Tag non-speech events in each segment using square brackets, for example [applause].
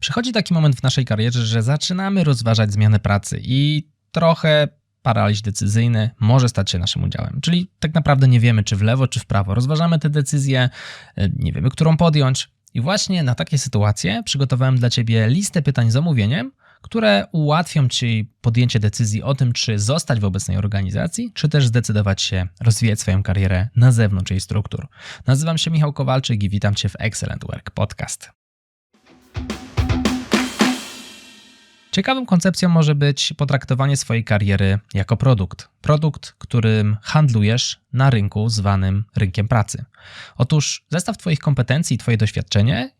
Przychodzi taki moment w naszej karierze, że zaczynamy rozważać zmianę pracy i trochę paraliż decyzyjny może stać się naszym udziałem. Czyli tak naprawdę nie wiemy, czy w lewo, czy w prawo. Rozważamy te decyzje, nie wiemy, którą podjąć. I właśnie na takie sytuacje przygotowałem dla Ciebie listę pytań z omówieniem, które ułatwią Ci podjęcie decyzji o tym, czy zostać w obecnej organizacji, czy też zdecydować się rozwijać swoją karierę na zewnątrz jej struktur. Nazywam się Michał Kowalczyk i witam Cię w Excellent Work Podcast. Ciekawą koncepcją może być potraktowanie swojej kariery jako produkt. Produkt, którym handlujesz na rynku zwanym rynkiem pracy. Otóż zestaw Twoich kompetencji i Twoje doświadczenie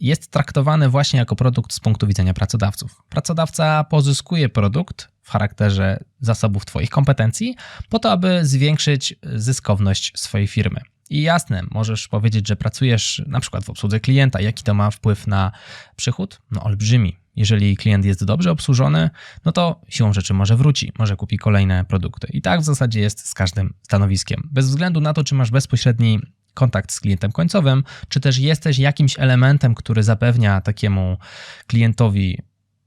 jest traktowany właśnie jako produkt z punktu widzenia pracodawców. Pracodawca pozyskuje produkt w charakterze zasobów Twoich kompetencji po to, aby zwiększyć zyskowność swojej firmy. I jasne, możesz powiedzieć, że pracujesz na przykład w obsłudze klienta. Jaki to ma wpływ na przychód? No olbrzymi. Jeżeli klient jest dobrze obsłużony, no to siłą rzeczy może wróci, może kupi kolejne produkty. I tak w zasadzie jest z każdym stanowiskiem. Bez względu na to, czy masz bezpośredni kontakt z klientem końcowym, czy też jesteś jakimś elementem, który zapewnia takiemu klientowi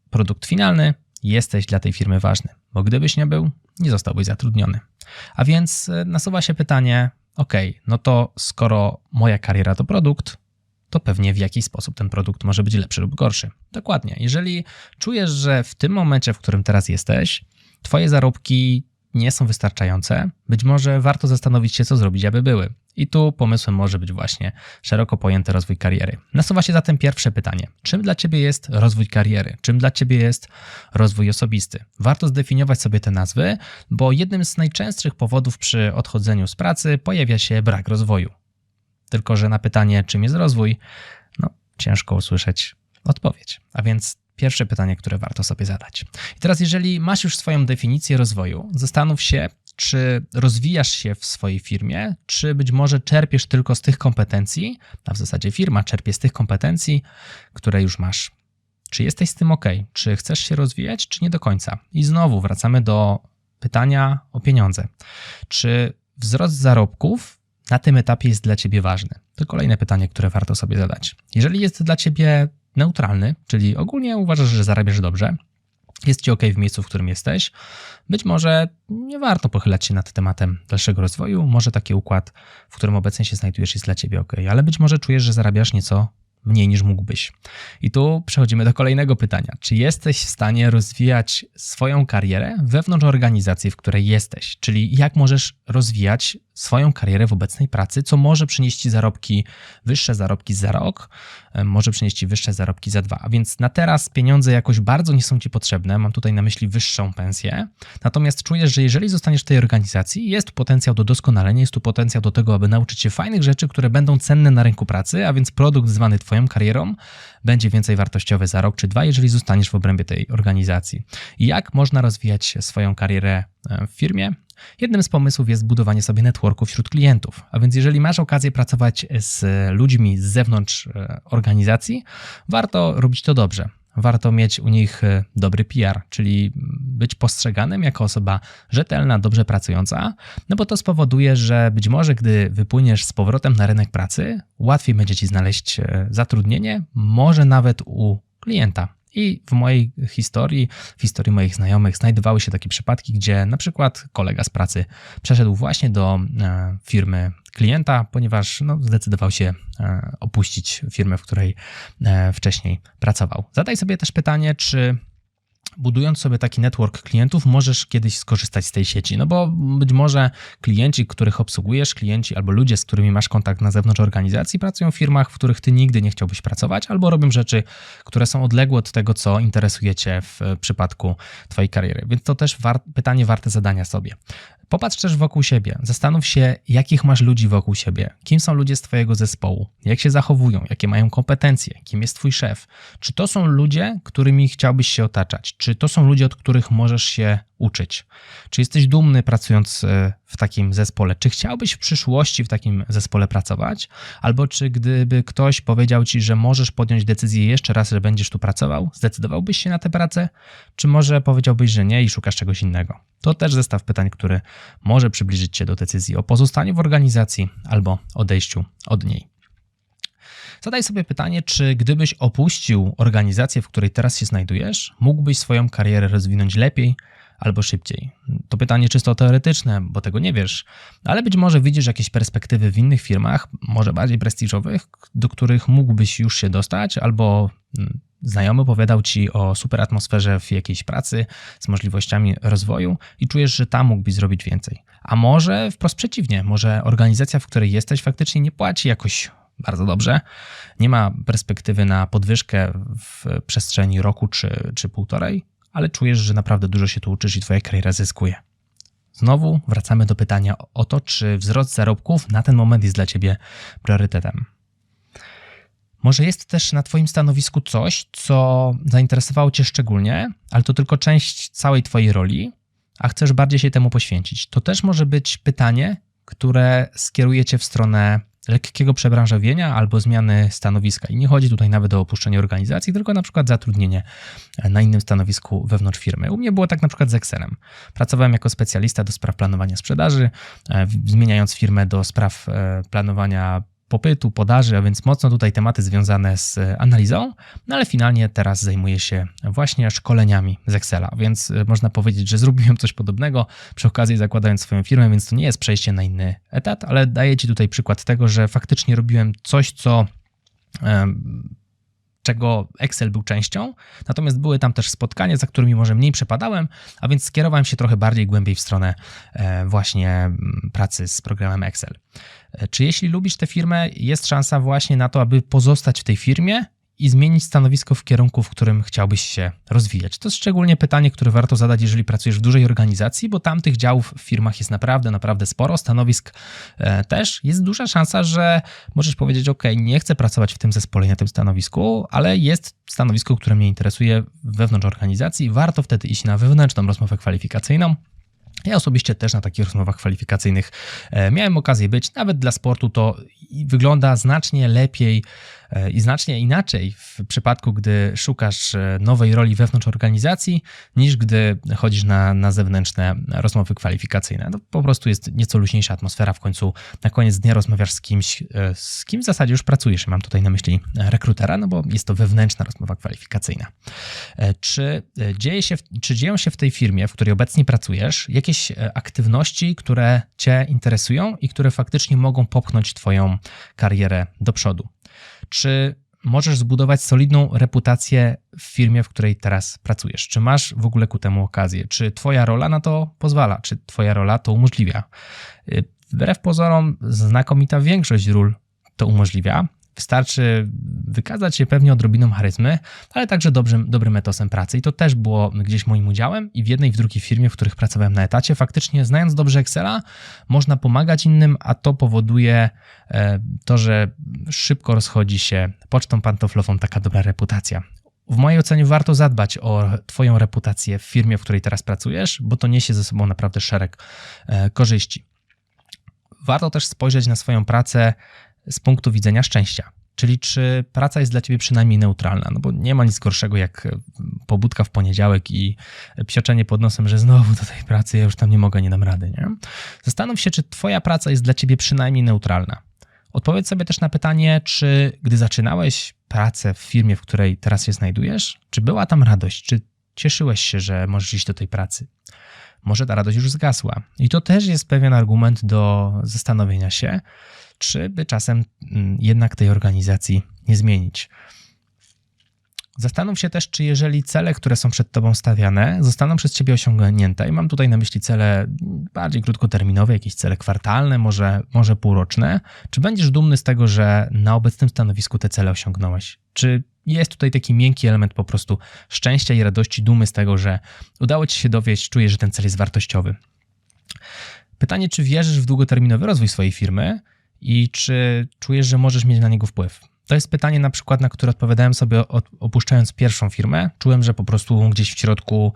produkt finalny, jesteś dla tej firmy ważny, bo gdybyś nie był, nie zostałbyś zatrudniony. A więc e, nasuwa się pytanie: OK, no to skoro moja kariera to produkt, to pewnie w jakiś sposób ten produkt może być lepszy lub gorszy. Dokładnie. Jeżeli czujesz, że w tym momencie, w którym teraz jesteś, Twoje zarobki nie są wystarczające, być może warto zastanowić się, co zrobić, aby były. I tu pomysłem może być właśnie szeroko pojęty rozwój kariery. Nasuwa się zatem pierwsze pytanie: czym dla Ciebie jest rozwój kariery? Czym dla Ciebie jest rozwój osobisty? Warto zdefiniować sobie te nazwy, bo jednym z najczęstszych powodów przy odchodzeniu z pracy pojawia się brak rozwoju. Tylko, że na pytanie, czym jest rozwój, no ciężko usłyszeć odpowiedź. A więc pierwsze pytanie, które warto sobie zadać. I teraz, jeżeli masz już swoją definicję rozwoju, zastanów się, czy rozwijasz się w swojej firmie, czy być może czerpiesz tylko z tych kompetencji, a w zasadzie firma czerpie z tych kompetencji, które już masz. Czy jesteś z tym ok? Czy chcesz się rozwijać, czy nie do końca? I znowu wracamy do pytania o pieniądze. Czy wzrost zarobków na tym etapie jest dla ciebie ważny? To kolejne pytanie, które warto sobie zadać. Jeżeli jest dla ciebie neutralny, czyli ogólnie uważasz, że zarabiasz dobrze, jest ci ok w miejscu, w którym jesteś, być może nie warto pochylać się nad tematem dalszego rozwoju. Może taki układ, w którym obecnie się znajdujesz, jest dla ciebie ok, ale być może czujesz, że zarabiasz nieco mniej niż mógłbyś. I tu przechodzimy do kolejnego pytania. Czy jesteś w stanie rozwijać swoją karierę wewnątrz organizacji, w której jesteś? Czyli jak możesz rozwijać swoją karierę w obecnej pracy, co może przynieść ci zarobki, wyższe zarobki za rok, e, może przynieść ci wyższe zarobki za dwa. A więc na teraz pieniądze jakoś bardzo nie są ci potrzebne. Mam tutaj na myśli wyższą pensję. Natomiast czujesz, że jeżeli zostaniesz w tej organizacji, jest tu potencjał do doskonalenia, jest tu potencjał do tego, aby nauczyć się fajnych rzeczy, które będą cenne na rynku pracy, a więc produkt zwany Twoją karierą będzie więcej wartościowy za rok czy dwa, jeżeli zostaniesz w obrębie tej organizacji. Jak można rozwijać swoją karierę e, w firmie? Jednym z pomysłów jest budowanie sobie networku wśród klientów. A więc jeżeli masz okazję pracować z ludźmi z zewnątrz e, organizacji, warto robić to dobrze. Warto mieć u nich e, dobry PR, czyli być postrzeganym jako osoba rzetelna, dobrze pracująca, no bo to spowoduje, że być może gdy wypłyniesz z powrotem na rynek pracy, łatwiej będzie ci znaleźć e, zatrudnienie, może nawet u klienta. I w mojej historii, w historii moich znajomych znajdowały się takie przypadki, gdzie na przykład kolega z pracy przeszedł właśnie do e, firmy klienta, ponieważ no, zdecydował się e, opuścić firmę, w której e, wcześniej pracował. Zadaj sobie też pytanie, czy budując sobie taki network klientów, możesz kiedyś skorzystać z tej sieci. No bo być może klienci, których obsługujesz, klienci albo ludzie, z którymi masz kontakt na zewnątrz organizacji, pracują w firmach, w których ty nigdy nie chciałbyś pracować, albo robią rzeczy, które są odległe od tego, co interesuje cię w przypadku twojej kariery. Więc to też war pytanie warte zadania sobie. Popatrz też wokół siebie. Zastanów się, jakich masz ludzi wokół siebie. Kim są ludzie z Twojego zespołu? Jak się zachowują? Jakie mają kompetencje? Kim jest Twój szef? Czy to są ludzie, którymi chciałbyś się otaczać? Czy to są ludzie, od których możesz się uczyć? Czy jesteś dumny pracując e, w takim zespole? Czy chciałbyś w przyszłości w takim zespole pracować? Albo czy gdyby ktoś powiedział ci, że możesz podjąć decyzję jeszcze raz, że będziesz tu pracował, zdecydowałbyś się na tę pracę? Czy może powiedziałbyś, że nie i szukasz czegoś innego? To też zestaw pytań, który może przybliżyć cię do decyzji o pozostaniu w organizacji albo odejściu od niej. Zadaj sobie pytanie, czy gdybyś opuścił organizację, w której teraz się znajdujesz, mógłbyś swoją karierę rozwinąć lepiej albo szybciej. To pytanie czysto teoretyczne, bo tego nie wiesz, ale być może widzisz jakieś perspektywy w innych firmach, może bardziej prestiżowych, do których mógłbyś już się dostać, albo mm, znajomy opowiadał ci o super atmosferze w jakiejś pracy z możliwościami rozwoju i czujesz, że tam mógłbyś zrobić więcej. A może wprost przeciwnie, może organizacja, w której jesteś, faktycznie nie płaci jakoś bardzo dobrze, nie ma perspektywy na podwyżkę w przestrzeni roku czy, czy półtorej, ale czujesz, że naprawdę dużo się tu uczysz i twoja kariera zyskuje. Znowu wracamy do pytania o to, czy wzrost zarobków na ten moment jest dla ciebie priorytetem. Może jest też na Twoim stanowisku coś, co zainteresowało Cię szczególnie, ale to tylko część całej Twojej roli, a chcesz bardziej się temu poświęcić. To też może być pytanie, które skieruje Cię w stronę lekkiego przebranżowienia albo zmiany stanowiska. I nie chodzi tutaj nawet o opuszczenie organizacji, tylko na przykład zatrudnienie na innym stanowisku wewnątrz firmy. U mnie było tak na przykład z Excelem. Pracowałem jako specjalista do spraw planowania sprzedaży, e, zmieniając firmę do spraw e, planowania popytu, podaży, a więc mocno tutaj tematy związane z e, analizą, no ale finalnie teraz zajmuję się właśnie szkoleniami z Excela, więc e, można powiedzieć, że zrobiłem coś podobnego przy okazji zakładając swoją firmę, więc to nie jest przejście na inny etat, ale daję Ci tutaj przykład tego, że faktycznie robiłem coś, co czego Excel był częścią, natomiast były tam też spotkania, za którymi może mniej przepadałem, a więc skierowałem się trochę bardziej głębiej w stronę e, właśnie pracy z programem Excel. Czy jeśli lubisz tę firmę, jest szansa właśnie na to, aby pozostać w tej firmie i zmienić stanowisko w kierunku, w którym chciałbyś się rozwijać? To jest szczególnie pytanie, które warto zadać, jeżeli pracujesz w dużej organizacji, bo tam tych działów w firmach jest naprawdę, naprawdę sporo, stanowisk e, też. Jest duża szansa, że możesz powiedzieć: OK, nie chcę pracować w tym zespole, na tym stanowisku, ale jest stanowisko, które mnie interesuje wewnątrz organizacji. Warto wtedy iść na wewnętrzną rozmowę kwalifikacyjną ja osobiście też na takich rozmowach kwalifikacyjnych e, miałem okazję być. Nawet dla sportu to wygląda znacznie lepiej i znacznie inaczej w przypadku, gdy szukasz e, nowej roli wewnątrz organizacji, niż gdy chodzisz na, na zewnętrzne rozmowy kwalifikacyjne. To po prostu jest nieco luźniejsza atmosfera. W końcu na koniec dnia rozmawiasz z kimś, e, z kim w zasadzie już pracujesz. Mam tutaj na myśli rekrutera, no bo jest to wewnętrzna rozmowa kwalifikacyjna. Czy, dzieje się, czy dzieją się w tej firmie, w której obecnie pracujesz, jakieś aktywności, które Cię interesują i które faktycznie mogą popchnąć Twoją karierę do przodu? Czy możesz zbudować solidną reputację w firmie, w której teraz pracujesz? Czy masz w ogóle ku temu okazję? Czy Twoja rola na to pozwala? Czy Twoja rola to umożliwia? Y, wbrew pozorom, znakomita większość ról to umożliwia, Wystarczy wykazać się pewnie odrobiną charyzmy, ale także dobrym, dobrym etosem pracy. I to też było gdzieś moim udziałem i w jednej i w drugiej firmie, w których pracowałem na etacie, faktycznie znając dobrze Excela, można pomagać innym, a to powoduje e, to, że szybko rozchodzi się pocztą pantoflową taka dobra reputacja. W mojej ocenie warto zadbać o Twoją reputację w firmie, w której teraz pracujesz, bo to niesie ze sobą naprawdę szereg e, korzyści. Warto też spojrzeć na swoją pracę z punktu widzenia szczęścia. Czyli czy praca jest dla ciebie przynajmniej neutralna? No bo nie ma nic gorszego jak e, pobudka w poniedziałek i psioczenie pod nosem, że znowu do tej pracy ja już tam nie mogę, nie dam rady. Nie? Zastanów się, czy twoja praca jest dla ciebie przynajmniej neutralna. Odpowiedz sobie też na pytanie, czy gdy zaczynałeś pracę w firmie, w której teraz się znajdujesz, czy była tam radość, czy cieszyłeś się, że możesz iść do tej pracy? Może ta radość już zgasła. I to też jest pewien argument do zastanowienia się, czy by czasem mm, jednak tej organizacji nie zmienić. Zastanów się też, czy jeżeli cele, które są przed Tobą stawiane, zostaną przez Ciebie osiągnięte, i mam tutaj na myśli cele bardziej krótkoterminowe, jakieś cele kwartalne, może, może półroczne, czy będziesz dumny z tego, że na obecnym stanowisku te cele osiągnąłeś? Czy jest tutaj taki miękki element po prostu szczęścia i radości, dumy z tego, że udało Ci się dowieść, czujesz, że ten cel jest wartościowy? Pytanie, czy wierzysz w długoterminowy rozwój swojej firmy, i czy czujesz, że możesz mieć na niego wpływ? To jest pytanie na przykład, na które odpowiadałem sobie opuszczając pierwszą firmę. Czułem, że po prostu gdzieś w środku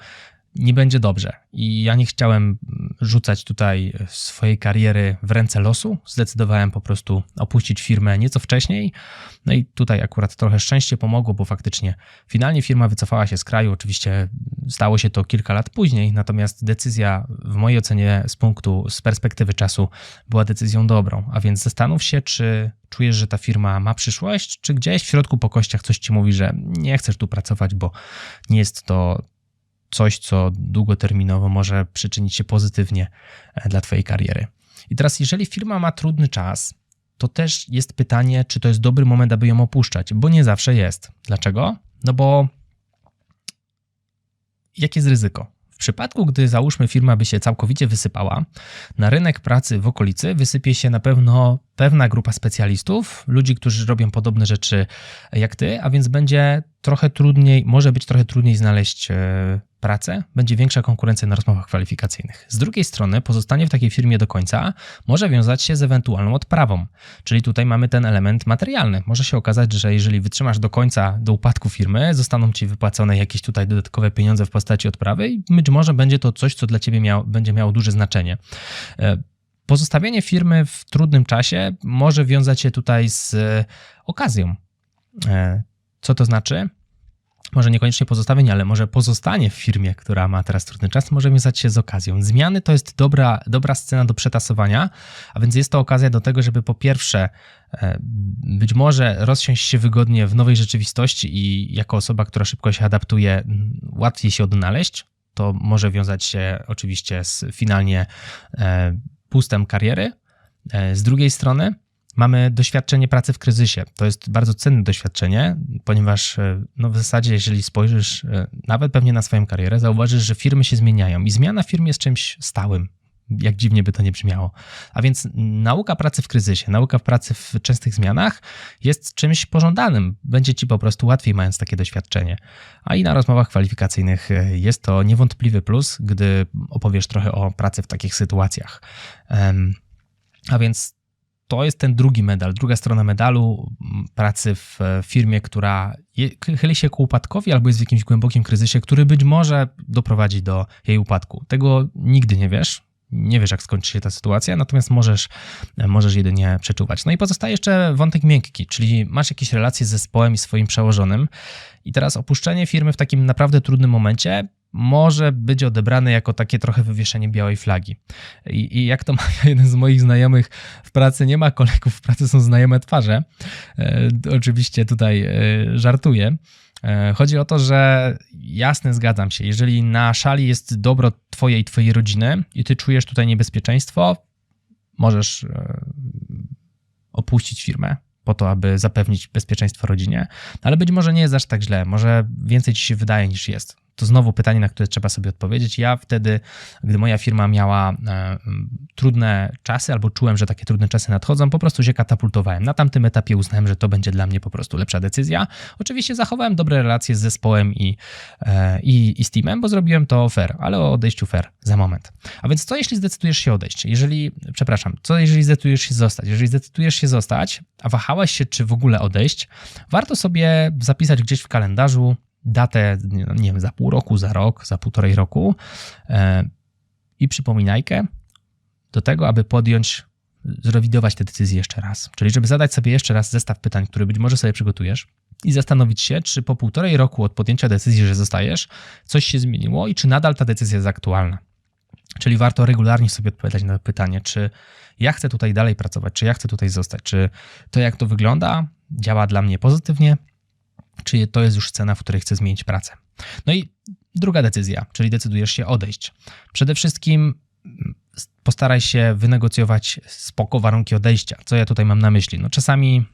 nie będzie dobrze. I ja nie chciałem rzucać tutaj swojej kariery w ręce losu. Zdecydowałem po prostu opuścić firmę nieco wcześniej. No i tutaj akurat trochę szczęście pomogło, bo faktycznie finalnie firma wycofała się z kraju. Oczywiście stało się to kilka lat później, natomiast decyzja w mojej ocenie z punktu, z perspektywy czasu była decyzją dobrą. A więc zastanów się, czy czujesz, że ta firma ma przyszłość, czy gdzieś w środku po kościach coś ci mówi, że nie chcesz tu pracować, bo nie jest to coś, co długoterminowo może przyczynić się pozytywnie e, dla Twojej kariery. I teraz, jeżeli firma ma trudny czas, to też jest pytanie, czy to jest dobry moment, aby ją opuszczać, bo nie zawsze jest. Dlaczego? No bo jakie jest ryzyko? W przypadku, gdy załóżmy firma by się całkowicie wysypała, na rynek pracy w okolicy wysypie się na pewno pewna grupa specjalistów, ludzi, którzy robią podobne rzeczy jak ty, a więc będzie trochę trudniej, może być trochę trudniej znaleźć e, pracę, będzie większa konkurencja na rozmowach kwalifikacyjnych. Z drugiej strony, pozostanie w takiej firmie do końca może wiązać się z ewentualną odprawą, czyli tutaj mamy ten element materialny. Może się okazać, że jeżeli wytrzymasz do końca, do upadku firmy, zostaną ci wypłacone jakieś tutaj dodatkowe pieniądze w postaci odprawy i być może będzie to coś, co dla ciebie miał, będzie miało duże znaczenie. E, pozostawienie firmy w trudnym czasie może wiązać się tutaj z okazją. E, co to znaczy? Może niekoniecznie pozostawienie, ale może pozostanie w firmie, która ma teraz trudny czas, może wiązać się z okazją. Zmiany to jest dobra, dobra scena do przetasowania, a więc jest to okazja do tego, żeby po pierwsze e, być może rozsiąść się wygodnie w nowej rzeczywistości i jako osoba, która szybko się adaptuje, łatwiej się odnaleźć. To może wiązać się oczywiście z finalnie pustem kariery. E, z drugiej strony, Mamy doświadczenie pracy w kryzysie. To jest bardzo cenne doświadczenie, ponieważ e, no w zasadzie, jeżeli spojrzysz e, nawet pewnie na swoją karierę, zauważysz, że firmy się zmieniają i zmiana firm jest czymś stałym. Jak dziwnie by to nie brzmiało. A więc nauka pracy w kryzysie, nauka pracy w częstych zmianach jest czymś pożądanym. Będzie ci po prostu łatwiej, mając takie doświadczenie. A i na rozmowach kwalifikacyjnych e, jest to niewątpliwy plus, gdy opowiesz trochę o pracy w takich sytuacjach. A więc to jest ten drugi medal, druga strona medalu pracy w firmie, która chyli się ku upadkowi albo jest w jakimś głębokim kryzysie, który być może doprowadzi do jej upadku. Tego nigdy nie wiesz. Nie wiesz, jak skończy się ta sytuacja, natomiast możesz, możesz jedynie przeczuwać. No i pozostaje jeszcze wątek miękki, czyli masz jakieś relacje z zespołem i swoim przełożonym, i teraz opuszczenie firmy w takim naprawdę trudnym momencie może być odebrane jako takie trochę wywieszenie białej flagi. I, I, jak to [laughs] ma jeden z moich znajomych w pracy, nie ma kolegów w pracy, są znajome twarze. E, oczywiście tutaj e, żartuję. E, chodzi o to, że jasne, zgadzam się. Jeżeli na szali jest dobro Twojej i Twojej rodziny i Ty czujesz tutaj niebezpieczeństwo, możesz e, opuścić firmę, po to, aby zapewnić bezpieczeństwo rodzinie, ale być może nie jest aż tak źle, może więcej ci się wydaje niż jest to znowu pytanie, na które trzeba sobie odpowiedzieć. Ja wtedy, gdy moja firma miała e, trudne czasy, albo czułem, że takie trudne czasy nadchodzą, po prostu się katapultowałem. Na tamtym etapie uznałem, że to będzie dla mnie po prostu lepsza decyzja. Oczywiście zachowałem dobre relacje z zespołem i, e, i, i z teamem, bo zrobiłem to fair, ale o odejściu fair za moment. A więc co jeśli zdecydujesz się odejść? Jeżeli, przepraszam, co jeżeli zdecydujesz się zostać? Jeżeli zdecydujesz się zostać, a wahałeś się, czy w ogóle odejść, warto sobie zapisać gdzieś w kalendarzu datę, nie wiem, za pół roku, za rok, za półtorej roku e, i przypominajkę do tego, aby podjąć, zrewidować te decyzje jeszcze raz. Czyli żeby zadać sobie jeszcze raz zestaw pytań, który być może sobie przygotujesz i zastanowić się, czy po półtorej roku od podjęcia decyzji, że zostajesz, coś się zmieniło i czy nadal ta decyzja jest aktualna. Czyli warto regularnie sobie odpowiadać na to pytanie, czy ja chcę tutaj dalej pracować, czy ja chcę tutaj zostać, czy to jak to wygląda działa dla mnie pozytywnie, czy to jest już cena, w której chcę zmienić pracę. No i druga decyzja, czyli decydujesz się odejść. Przede wszystkim mm, postaraj się wynegocjować spoko warunki odejścia. Co ja tutaj mam na myśli? No czasami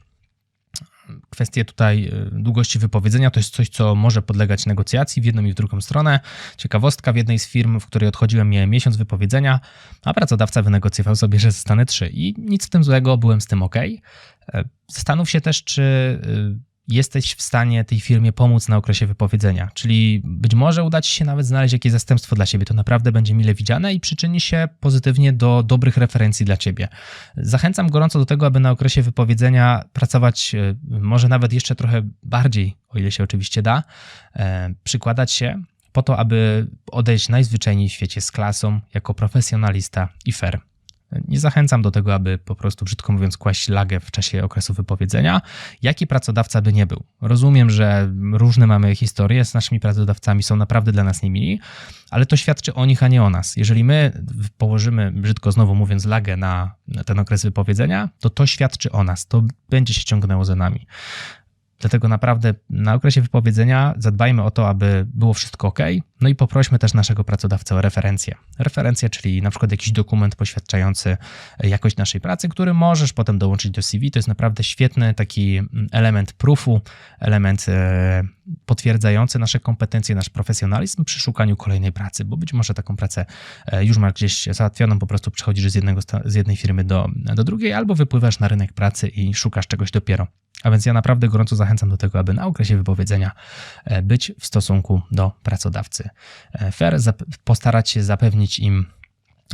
kwestie tutaj y, długości wypowiedzenia to jest coś, co może podlegać negocjacji w jedną i w drugą stronę. Ciekawostka, w jednej z firm, w której odchodziłem, miałem miesiąc wypowiedzenia, a pracodawca wynegocjował sobie, że zostanę trzy. I nic w tym złego, byłem z tym ok. E, zastanów się też, czy y, jesteś w stanie tej firmie pomóc na okresie wypowiedzenia. Czyli być może uda ci się nawet znaleźć jakieś zastępstwo dla siebie. To naprawdę będzie mile widziane i przyczyni się pozytywnie do dobrych referencji dla ciebie. Zachęcam gorąco do tego, aby na okresie wypowiedzenia pracować e, może nawet jeszcze trochę bardziej, o ile się oczywiście da, e, przykładać się po to, aby odejść najzwyczajniej w świecie z klasą, jako profesjonalista i fair. Nie zachęcam do tego, aby po prostu, brzydko mówiąc, kłaść lagę w czasie okresu wypowiedzenia, jaki pracodawca by nie był. Rozumiem, że różne mamy historie z naszymi pracodawcami, są naprawdę dla nas niemili, ale to świadczy o nich, a nie o nas. Jeżeli my położymy, brzydko znowu mówiąc, lagę na, ten okres wypowiedzenia, to to świadczy o nas, to będzie się ciągnęło za nami. Dlatego naprawdę na okresie wypowiedzenia zadbajmy o to, aby było wszystko ok. No i poprośmy też naszego pracodawcę o referencję. Referencję, czyli na przykład jakiś dokument poświadczający jakość naszej pracy, który możesz potem dołączyć do CV. To jest naprawdę świetny taki element proofu, element e, potwierdzający nasze kompetencje, nasz profesjonalizm przy szukaniu kolejnej pracy, bo być może taką pracę e, już masz gdzieś załatwioną, po prostu przechodzisz z, jednego, z jednej firmy do, do drugiej, albo wypływasz na rynek pracy i szukasz czegoś dopiero. A więc ja naprawdę gorąco zachęcam do tego, aby na okresie wypowiedzenia e, być w stosunku do pracodawcy. E, fair, postarać się zapewnić im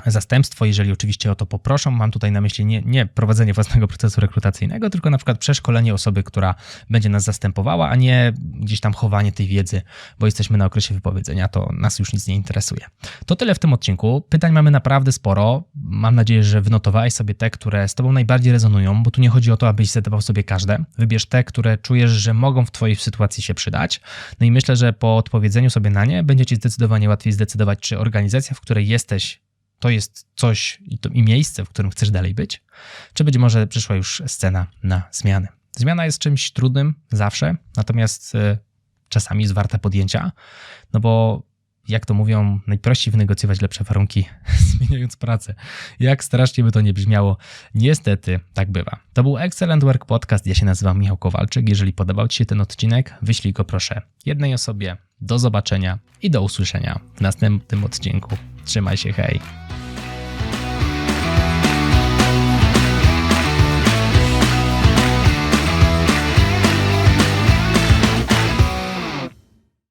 zastępstwo, jeżeli oczywiście o to poproszą. Mam tutaj na myśli nie, nie, prowadzenie własnego procesu rekrutacyjnego, tylko na przykład przeszkolenie osoby, która będzie nas zastępowała, a nie gdzieś tam chowanie tej wiedzy, bo jesteśmy na okresie wypowiedzenia, to nas już nic nie interesuje. To tyle w tym odcinku. Pytań mamy naprawdę sporo. Mam nadzieję, że wynotowałeś sobie te, które z Tobą najbardziej rezonują, bo tu nie chodzi o to, abyś zadawał sobie każde. Wybierz te, które czujesz, że mogą w Twojej sytuacji się przydać. No i myślę, że po odpowiedzeniu sobie na nie będzie Ci zdecydowanie łatwiej zdecydować, czy organizacja, w której jesteś, to jest coś i, to, i miejsce, w którym chcesz dalej być, czy być może przyszła już scena na zmiany. Zmiana jest czymś trudnym zawsze, natomiast y, czasami jest warta podjęcia, no bo jak to mówią, najprościej wynegocjować lepsze warunki, [laughs] zmieniając pracę. Jak strasznie by to nie brzmiało, niestety tak bywa. To był Excellent Work Podcast. Ja się nazywam Michał Kowalczyk. Jeżeli podobał Ci się ten odcinek, wyślij go proszę jednej osobie. Do zobaczenia i do usłyszenia w następnym odcinku. Trzymaj się, hej!